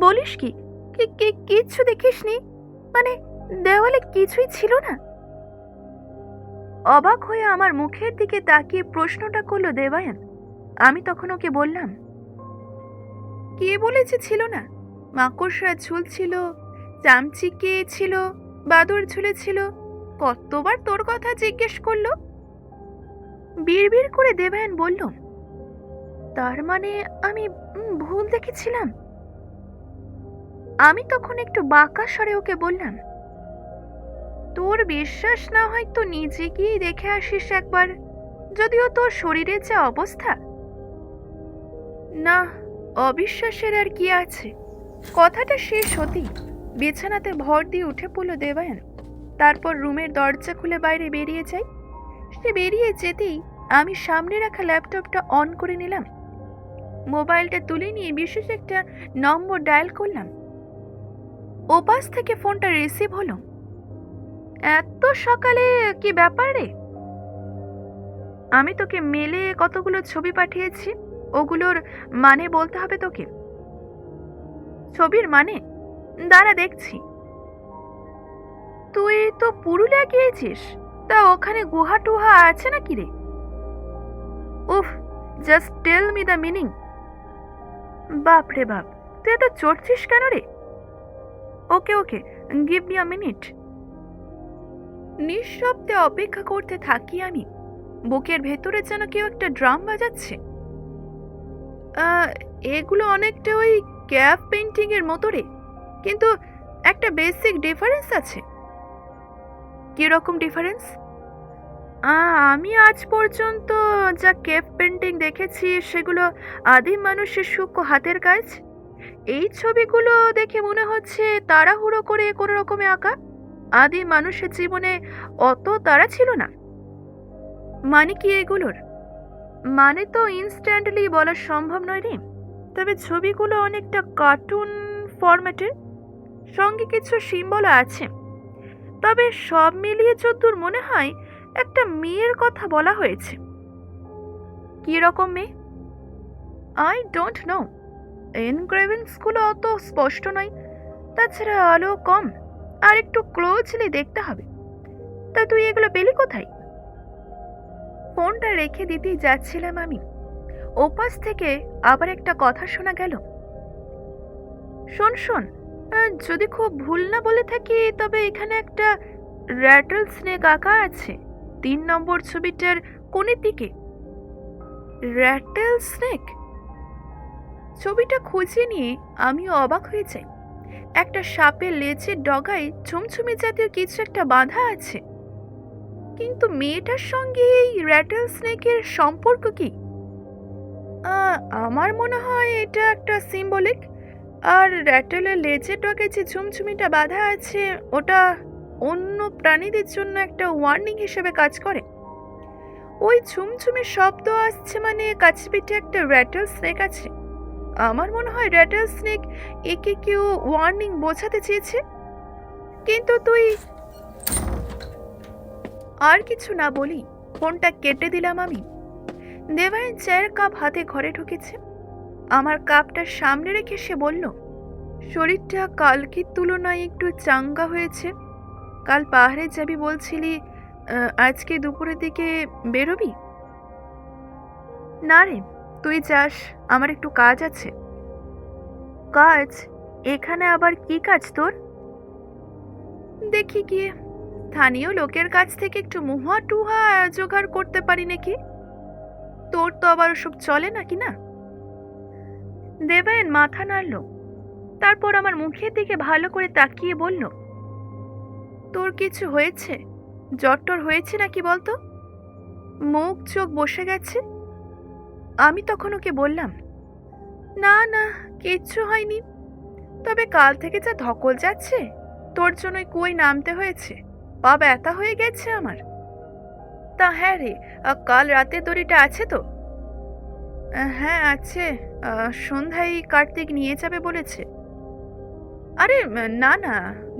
বলিস কি? কি কি, কিচ্ছু দেখিসনি? মানে দেওয়ালে কিছুই ছিল না। অবাক হয়ে আমার মুখের দিকে তাকিয়ে প্রশ্নটা করল দেবায়ন। আমি তখন ওকে বললাম, কে বলেছে ছিল না? মাকড়সা ঝুলছিল চামচিকে ছিল, বাদর ঝুলেছিল কতবার তোর কথা জিজ্ঞেস করল? বিড়বিড় করে দেবায়ন বলল, তার মানে আমি ভুল দেখেছিলাম? আমি তখন একটু বাঁকা স্বরে ওকে বললাম, তোর বিশ্বাস না হয় তো নিজে গিয়ে দেখে আসিস একবার, যদিও তোর শরীরের যা অবস্থা? না, অবিশ্বাসের আর কি আছে? কথাটা শেষ হতেই বিছানাতে ভর দিয়ে উঠে পড়ল দেবায়ন, তারপর রুমের দরজা খুলে বাইরে বেরিয়ে যাই সে বেরিয়ে যেতেই আমি সামনে রাখা ল্যাপটপটা অন করে নিলাম। মোবাইলটা তুলে নিয়ে বিশেষ একটা নম্বর ডায়াল করলাম। ওপাশ থেকে ফোনটা রিসিভ হলো। এত সকালে কি ব্যাপার রে? আমি তোকে মেলে কতগুলো ছবি পাঠিয়েছি, ওগুলোর মানে বলতে হবে তোকে। ছবির মানে? দাঁড়া দেখছি। তুই তো পুরুলিয়া গিয়েছিস, তা ওখানে গুহা টুহা আছে নাকি রে? উফ just tell me the meaning বাপ রে বাপ, তুই এত চড়ছিস কেন রে? Okay okay give me a minute নিঃশব্দে অপেক্ষা করতে থাকি আমি। বুকের ভেতরে যেন কেউ একটা ড্রাম বাজাচ্ছে। এগুলো অনেকটা ওই ক্যাপ পেন্টিং এর মতো রে। কিন্তু একটা বেসিক ডিফারেন্স আছে। কীরকম ডিফারেন্স? আমি আজ পর্যন্ত যা কেপ পেন্টিং দেখেছি, সেগুলো আদিম মানুষের সূক্ষ্ম হাতের কাজ। এই ছবিগুলো দেখে মনে হচ্ছে তাড়াহুড়ো করে কোনো রকমে আঁকা। আদিম মানুষের জীবনে অত তাড়া ছিল না। মানে কি এগুলোর? মানে তো ইনস্ট্যান্টলি বলা সম্ভব নয় রে। তবে ছবিগুলো অনেকটা কার্টুন ফরম্যাটের সঙ্গে কিছু সিম্বল আছে। তবে সব মিলিয়ে যদ্দূর মনে হয় একটা মেয়ের কথা বলা হয়েছে। কি রকম মেয়ে? আই ডোন্ট নো এনগ্রেভেন্সগুলো অত স্পষ্ট নয়। তাছাড়া আলো কম। আর একটু ক্লোজলি দেখতে হবে। তা তুই এগুলো পেলি কোথায়? ফোনটা রেখে দিতেই যাচ্ছিলাম আমি। ওপাশ থেকে আবার একটা কথা শোনা গেল। শোন শোন যদি খুব ভুল না বলে থাকি, তবে এখানে একটা র্যাটল স্নেক আঁকা আছে। তিন নম্বর ছবিটার কোণের দিকে। Rattlesnake. ছবিটা খুঁজে নিয়ে আমিও অবাক হয়ে যাই। একটা সাপের লেজের ডগায় ছুমছুমি জাতীয় কিছু একটা বাঁধা আছে। কিন্তু মেয়েটার সঙ্গে এই র্যাটেল স্নেকের সম্পর্ক কি? আমার মনে হয় এটা একটা সিম্বলিক। আর র্যাটেলের লেজের ডগে যে ঝুমঝুমিটা বাঁধা আছে, ওটা অন্য প্রাণীদের জন্য একটা ওয়ার্নিং হিসেবে কাজ করে। ওই ঝুমঝুমির শব্দ আসছে মানে কাছে পিঠে একটা র্যাটেল স্নেক আছে। আমার মনে হয় র্যাটেল স্নেক একে কেউ ওয়ার্নিং বোঝাতে চেয়েছে। কিন্তু তুই আর কিছু না বলি, ফোনটা কেটে দিলাম আমি। দেবায়ন চায়ের কাপ হাতে ঘরে ঢুকেছে। আমার কাপটা সামনে রেখে সে বলল, শরীরটা কালকের তুলনায় একটু চাঙ্গা হয়েছে। কাল পাহাড়ে যাবি বলছিলি আজকে দুপুরের দিকে বেরোবি? না রে, তুই যাস, আমার একটু কাজ আছে। কাজ? এখানে আবার কি কাজ তোর? দেখি গিয়ে। স্থানীয় লোকের কাছ থেকে একটু মুহা টুহা জোগাড় করতে পারি নাকি? তোর তো আবার ওসব চলে নাকি না? দেবায়ন মাথা নাড়ল। তারপর আমার মুখের দিকে ভালো করে তাকিয়ে বলল তোর কিছু হয়েছে? জ্বরটর হয়েছে নাকি বলতো? মুখ চোখ বসে গেছে। আমি তখন ওকে বললাম, না না, কিচ্ছু হয়নি। তবে কাল থেকে যা ধকল যাচ্ছে, তোর জন্যই কুয়োয় নামতে হয়েছে। পা ব্যথা হয়ে গেছে আমার। তা হ্যাঁ রে কাল রাতে দড়িটা আছে তো? হ্যাঁ আছে। সন্ধ্যায় কার্তিক নিয়ে যাবে বলেছে। আরে না না,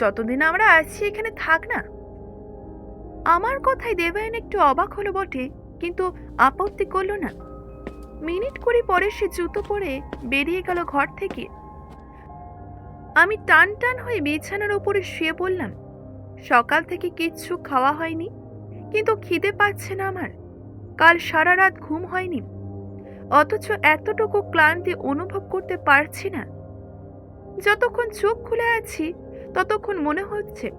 যতদিন আমরা আছি এখানে থাক না। আমার কথায় দেবায়ন একটু অবাক হলো বটে, কিন্তু আপত্তি করল না। মিনিট কুড়ি পরে সে জুতো পরে বেরিয়ে গেল ঘর থেকে। আমি টান টান হয়ে বিছানার উপরে শুয়ে পড়লাম। সকাল থেকে কিচ্ছু খাওয়া হয়নি, কিন্তু খিদে পাচ্ছে না আমার। কাল সারা রাত ঘুম হয়নি, অথচ এতটুকু ক্লান্তি অনুভব করতে পারছি না। যতক্ষণ চোখ খুলে আছি, ততক্ষণ মনে হচ্ছে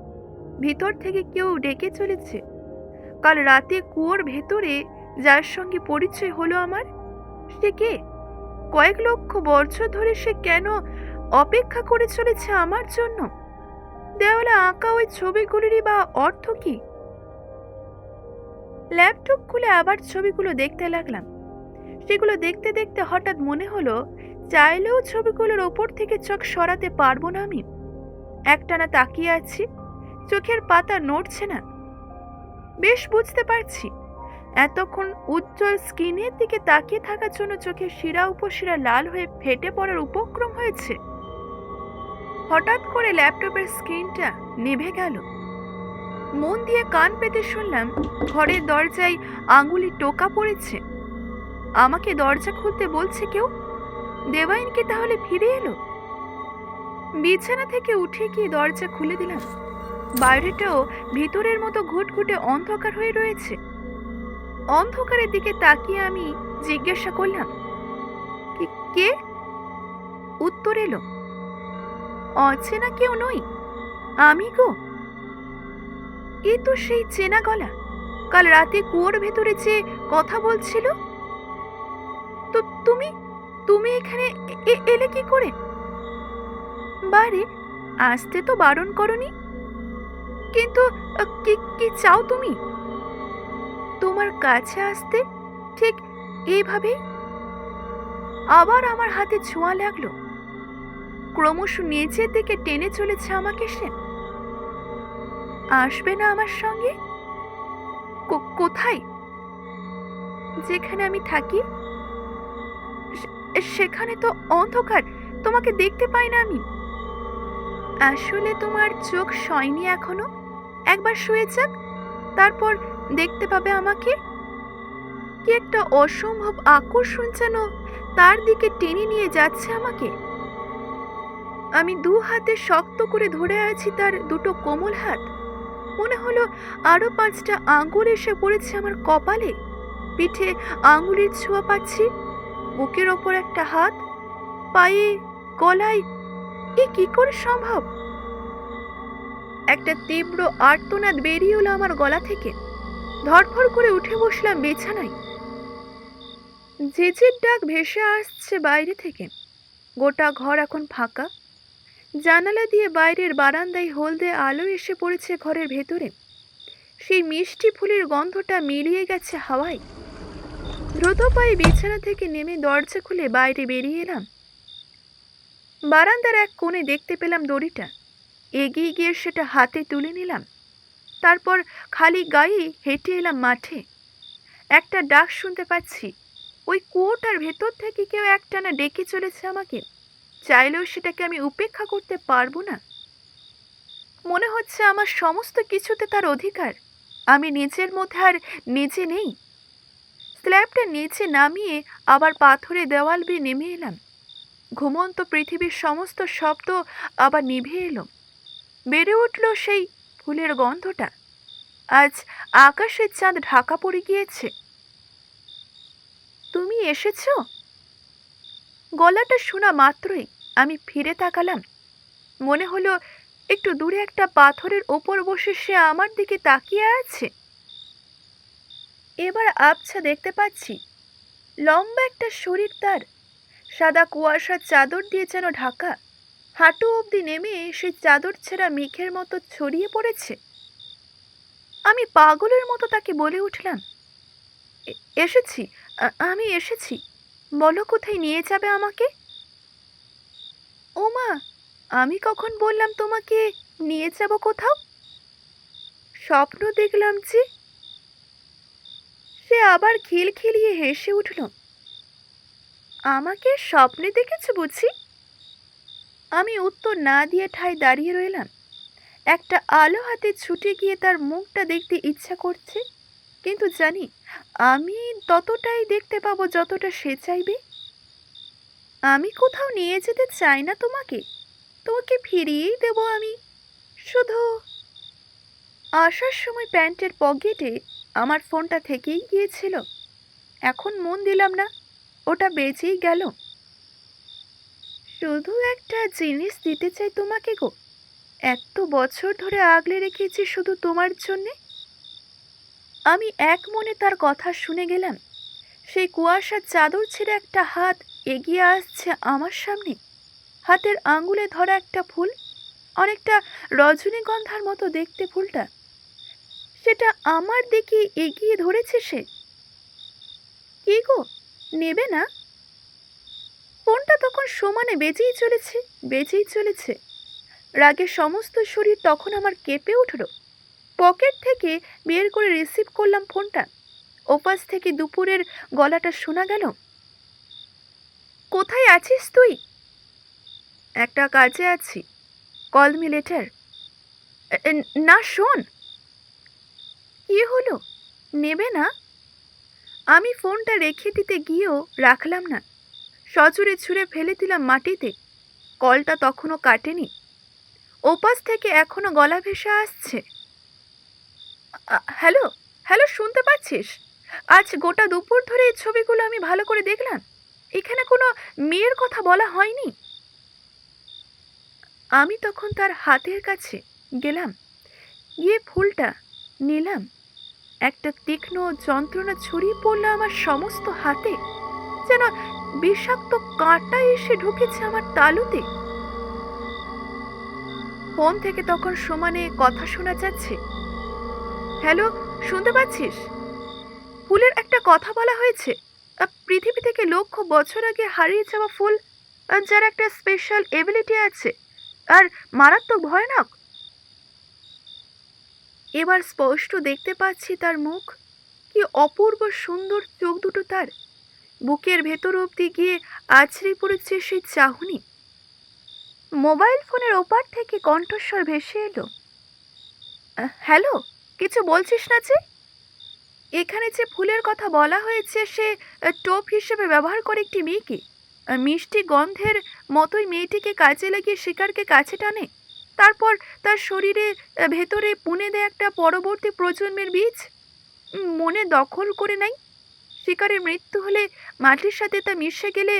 ভিতর থেকে কেউ ডেকে চলেছে। কাল রাতে কুয়োর ভেতরে যার সঙ্গে পরিচয় হলো আমার, সে কে? কয়েক লক্ষ বছর ধরে সে কেন অপেক্ষা করে চলেছে আমার জন্য? দেওয়ালে আঁকা ওই ছবিগুলিরই বা অর্থ কি? ল্যাপটপ খুলে আবার ছবিগুলো দেখতে লাগলাম। সেগুলো দেখতে দেখতে হঠাৎ মনে হলো চাইলেও ছবিগুলোর ওপর থেকে চোখ সরাতে পারব না আমি। একটানা তাকিয়ে আছি, চোখের পাতা নড়ছে না। বেশ বুঝতে পারছি, এতক্ষণ উজ্জ্বল স্কিনের দিকে তাকিয়ে থাকার জন্য চোখের শিরা উপশিরা লাল হয়ে ফেটে পড়ার উপক্রম হয়েছে। হঠাৎ করে ল্যাপটপের স্ক্রিনটা নিভে গেল। মন দিয়ে কান পেতে শুনলাম, ঘরের দরজায় আঙুলি টোকা পড়েছে। আমাকে দরজা খুলতে বলছে কেউ? দেবাইন কি তাহলে ফিরে এলো? বিছানা থেকে উঠে গিয়ে দরজা খুলে দিলাম। বাইরেটাও ভিতরের মতো ঘুটঘুটে অন্ধকার হয়ে রয়েছে। অন্ধকারের দিকে তাকিয়ে আমি জিজ্ঞাসা করলাম, "কি- কে? উত্তর এলো, অচেনা কেউ নই। আমি গো। এ তো সেই চেনা গলা। কাল রাতে কুয়োর ভেতরে যে কথা বলছিল? তো তুমি তুমি এখানে এলে কি করে? বারে, আসতে তো বারণ করনি। কিন্তু, কি কি চাও তুমি? তোমার কাছে আসতে ঠিক এইভাবেই আবার আমার হাতে ছোঁয়া লাগল। ক্রমশ নিচের দিকে টেনে চলেছে আমাকে সে। আসবে না আমার সঙ্গে? কোথায়? যেখানে আমি থাকি? সেখানে তো অন্ধকার, তোমাকে দেখতে পাই না আমি। আসলে তোমার চোখ সয়নি এখনও? একবার শুয়ে যাক, তারপর দেখতে পাবে আমাকে। কি একটা অসম্ভব আকর্ষণ যেন তার দিকে টেনে নিয়ে যাচ্ছে আমাকে। আমি দু হাতে শক্ত করে ধরে আছি তার দুটো কোমল হাত। মনে হলো আরও পাঁচটা আঙ্গুল এসে পড়েছে আমার কপালে। পিঠে আঙুলের ছোঁয়া পাচ্ছি। বুকের ওপর একটা হাত, পায়ে, গলায়, এ কি করে সম্ভব? একটা তীব্র আর্তনাদ বেরিয়ে এলো আমার গলা থেকে। ধরফর করে উঠে বসলাম বিছানায়। জেজের ডাক ভেসে আসছে বাইরে থেকে। গোটা ঘর এখন ফাঁকা। জানালা দিয়ে বাইরের বারান্দায় হলদে আলো এসে পড়েছে ঘরের ভেতরে। সেই মিষ্টি ফুলের গন্ধটা মিলিয়ে গেছে হাওয়ায়। দ্রুত পায়ে বিছানা থেকে নেমে দরজা খুলে বাইরে বেরিয়ে এলাম। বারান্দার এক কোণে দেখতে পেলাম দড়িটা। এগিয়ে গিয়ে সেটা হাতে তুলে নিলাম। তারপর খালি গায়ে হেঁটে এলাম মাঠে। একটা ডাক শুনতে পাচ্ছি। ওই কুয়োটার ভেতর থেকে কেউ একটানা ডেকে চলেছে আমাকে। চাইলেও সেটাকে আমি উপেক্ষা করতে পারব না। মনে হচ্ছে আমার সমস্ত কিছুতে তার অধিকার। আমি নিজের মধ্যে আর নিজে নেই। স্ল্যাবটা নিচে নামিয়ে আবার পাথরে দেওয়াল বেয়ে নেমে এলাম। ঘুমন্ত পৃথিবীর সমস্ত শব্দ আবার নিভে এলো। বেড়ে উঠল সেই ফুলের গন্ধটা। আজ আকাশের চাঁদ ঢাকা পড়ে গিয়েছে। তুমি এসেছ? গলাটা শোনা মাত্রই আমি ফিরে তাকালাম। মনে হলো একটু দূরে একটা পাথরের ওপর বসে সে আমার দিকে তাকিয়ে আছে। এবার আবছা দেখতে পাচ্ছি। লম্বা একটা শরীর তার। সাদা কুয়াশার চাদর দিয়ে যেন ঢাকা। হাঁটু অবধি নেমে সেই চাদর ছেঁড়া মেঘের মতো ছড়িয়ে পড়েছে। আমি পাগলের মতো তাকে বলে উঠলাম, "এ- এসেছি আমি এসেছি। বলো কোথায় নিয়ে যাবে আমাকে? ও মা আমি কখন বললাম তোমাকে নিয়ে যাব কোথাও? স্বপ্ন দেখলাম যে সে আবার খিলখিলিয়ে হেসে উঠল, আমাকে স্বপ্নে দেখেছ বুঝি? আমি উত্তর না দিয়ে ঠায় দাঁড়িয়ে রইলাম। একটা আলো হাতে ছুটে গিয়ে তার মুখটা দেখতে ইচ্ছা করছে, কিন্তু জানি আমি ততটাই দেখতে পাবো যতটা সে চাইবে। আমি কোথাও নিয়ে যেতে চাই না তোমাকে তোমাকে ফিরিয়েই দেবো আমি। শুধু আসার সময় প্যান্টের পকেটে আমার ফোনটা থেকেই গিয়েছিল। এখন মন দিলাম না, ওটা বেঁচেই গেল। শুধু একটা জিনিস দিতে চাই তোমাকে গো। এত বছর ধরে আগলে রেখেছি শুধু তোমার জন্যে। আমি এক মনে তার কথা শুনে গেলাম। সেই কুয়াশার চাদর ছেড়ে একটা হাত এগিয়ে আসছে আমার সামনে। হাতের আঙ্গুলে ধরা একটা ফুল, অনেকটা রজনীগন্ধার মতো দেখতে ফুলটা। সেটা আমার দিকে এগিয়ে ধরেছে সে। কি গো, নেবে না? ফোনটা তখন সমানে বেজেই চলেছে বেজেই চলেছে। রাগে সমস্ত শরীর তখন আমার কেঁপে উঠল। পকেট থেকে বের করে রিসিভ করলাম ফোনটা। ওপাশ থেকে দুপুরের গলাটা শোনা গেল। কোথায় আছিস তুই? একটা কাজে আছি। Call me later. না, শোন। কি হলো? নেবে না? আমি ফোনটা রেখে দিতে গিয়েও রাখলাম না। সজোরে ছুঁড়ে ফেলে দিলাম মাটিতে। কলটা তখনও কাটেনি। ওপাশ থেকে এখনও গলা ভেসে আসছে। হ্যালো হ্যালো, শুনতে পাচ্ছিস? আজ গোটা দুপুর ধরে এই ছবিগুলো আমি ভালো করে দেখলাম। এখানে কোনো মেয়ের কথা বলা হয়নি। আমি তখন তার হাতের কাছে গেলাম। গিয়ে ফুলটা নিলাম। একটা তীক্ষ্ণ যন্ত্রণা ছড়িয়ে পড়ল আমার সমস্ত হাতে। যেন বিষাক্ত কাঁটা এসে ঢুকেছে আমার তালুতে। ফোন থেকে তখন সমানে কথা শোনা যাচ্ছে। হ্যালো, শুনতে পাচ্ছিস? ফুলের একটা কথা বলা হয়েছে। পৃথিবী থেকে লক্ষ বছর আগে হারিয়ে যাওয়া ফুল যার একটা স্পেশাল এবিলিটি আছে। আর মারাত্মক ভয়ানক। এবার স্পষ্ট দেখতে পাচ্ছি তার মুখ। কি অপূর্ব সুন্দর চোখ দুটো তার। বুকের ভেতর অবধি গিয়ে আছড়ে পড়েছে সেই চাহনি। মোবাইল ফোনের ওপার থেকে কণ্ঠস্বর ভেসে এলো। হ্যালো, কিছু বলছিস না যে? এখানে যে ফুলের কথা বলা হয়েছে, সে টোপ হিসেবে ব্যবহার করে একটি মেয়েকে। মিষ্টি গন্ধের মতোই মেয়েটিকে কাজে লাগিয়ে শিকারকে কাছে টানে। তারপর তার শরীরে ভেতরে পুনে দেয় একটা পরবর্তী প্রজন্মের বীজ? মনে দখল করে নাই শিকারের মৃত্যু হলে মাটির সাথে তা মিশে গেলে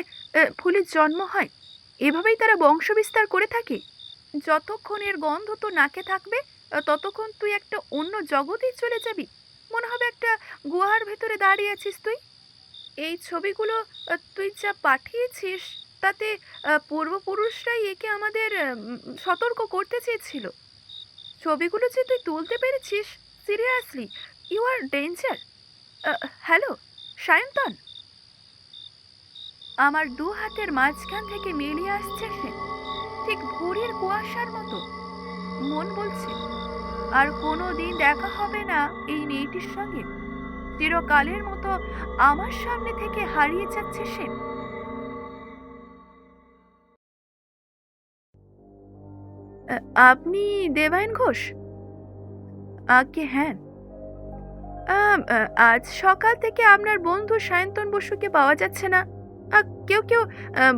ফুলের জন্ম হয়? এভাবেই তারা বংশবিস্তার করে থাকে? যতক্ষণ এর গন্ধ তো নাকে থাকবে ততক্ষণ তুই একটা অন্য জগতেই চলে যাবি। মনে হবে একটা গুহার ভেতরে দাঁড়িয়ে আছিস তুই। এই ছবিগুলো তুই যা পাঠিয়েছিস তাতে পূর্বপুরুষরাই একে আমাদের সতর্ক করতে চেয়েছিল। ছবিগুলো যে তুই তুলতে পেরেছিস, seriously, you are danger. Hello Sayantan আমার দু হাতের মাঝখান থেকে মিলিয়ে আসছে সে। ঠিক ভোরের কুয়াশার মতো। মন বলছে, আর কোনো দিন দেখা হবে না এই মেয়েটির সঙ্গে। চিরকালের মতো আমার সামনে থেকে হারিয়ে যাচ্ছে সে। আপনি দেবায়ন ঘোষ? আগে হ্যাঁ। আজ সকাল থেকে আপনার বন্ধু সায়ন্তন বসুকে পাওয়া যাচ্ছে না। কেউ কেউ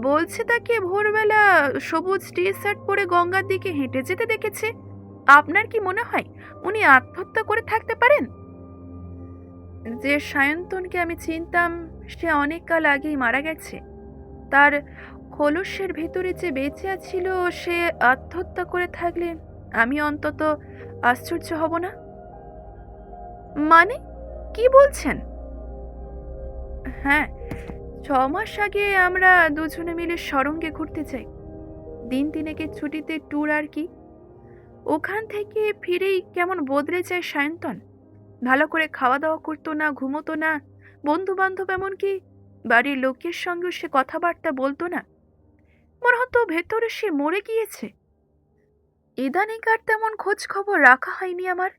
বলছে তাকে ভোরবেলা সবুজ টি শার্ট পরে গঙ্গার দিকে হেঁটে যেতে দেখেছে। আপনার কি মনে হয় উনি আত্মহত্যা করে থাকতে পারেন? যে সায়ন্তনকে আমি চিনতাম, সে অনেক কাল আগেই মারা গেছে। তার খোলসের ভেতরে যে বেঁচে ছিল সে আত্মহত্যা করে থাকলে আমি অন্তত আশ্চর্য হব না? মানে? কি বলছেন? হ্যাঁ ছ মাস আগে আমরা দুজনে মিলে সরঙ্গে ঘুরতে যাই। দিন তিনেকের ছুটিতে ট্যুর আর কি। ওখান থেকে ফিরেই কেমন বদলে যায় সায়ন্তন? ভালো করে খাওয়া দাওয়া করতো না, ঘুমোতো না বন্ধু বান্ধব এমনকি বাড়ির লোকের সঙ্গেও সে কথাবার্তা বলতো না। মনে হতো ভেতরে সে মরে গিয়েছে। ইদানিকার তেমন খোঁজ খবর রাখা হয়নি আমার।